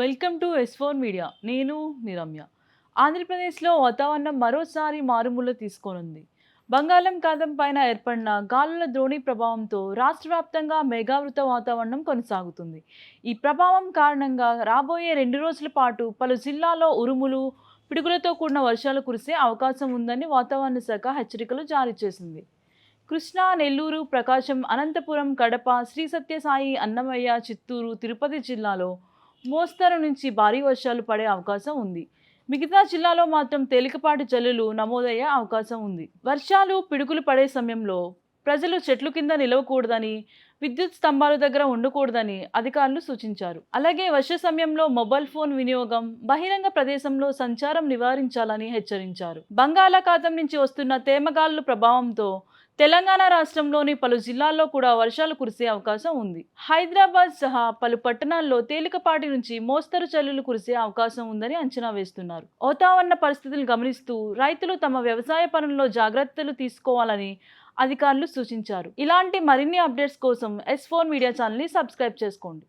Welcome to S four media నేను నిరమ్య ఆంధ్రప్రదేశ్లో వాతావరణం మరోసారి మారుమూల తీసుకోనుంది. బంగాళాఖాతం పైన ఏర్పడిన గాలుల ద్రోణి ప్రభావంతో రాష్ట్ర వ్యాప్తంగా మేఘావృత వాతావరణం కొనసాగుతుంది. ఈ ప్రభావం కారణంగా రాబోయే రెండు రోజుల పాటు పలు జిల్లాల్లో ఉరుములు పిడుగులతో కూడిన వర్షాలు కురిసే అవకాశం ఉందని వాతావరణ శాఖ హెచ్చరికలు జారీ చేసింది. కృష్ణా నెల్లూరు ప్రకాశం అనంతపురం కడప శ్రీ సత్యసాయి అన్నమయ్య చిత్తూరు తిరుపతి జిల్లాలో మోస్తరు నుంచి భారీ వర్షాలు పడే అవకాశం ఉంది. మిగతా జిల్లాలో మాత్రం తేలికపాటి జల్లులు నమోదయ్యే అవకాశం ఉంది. వర్షాలు పిడుగులు పడే సమయంలో ప్రజలు చెట్లు కింద నిలవకూడదని విద్యుత్ స్తంభాల దగ్గర ఉండకూడదని అధికారులు సూచించారు. అలాగే వర్ష సమయంలో మొబైల్ ఫోన్ వినియోగం బహిరంగ ప్రదేశంలో సంచారం నివారించాలని హెచ్చరించారు. బంగాళాఖాతం నుంచి వస్తున్న తేమగాలుల ప్రభావంతో తెలంగాణ రాష్ట్రంలోని పలు జిల్లాల్లో కూడా వర్షాలు కురిసే అవకాశం ఉంది. హైదరాబాద్ సహా పలు పట్టణాల్లో తేలికపాటి నుంచి మోస్తరు చల్లులు కురిసే అవకాశం ఉందని అంచనా వేస్తున్నారు. వాతావరణ పరిస్థితులు గమనిస్తూ రైతులు తమ వ్యవసాయ పనుల్లో జాగ్రత్తలు తీసుకోవాలని అధికారులు సూచించారు. ఇలాంటి మరిన్ని అప్డేట్స్ కోసం ఎస్ ఫోర్ మీడియా ఛానల్ని సబ్స్క్రైబ్ చేసుకోండి.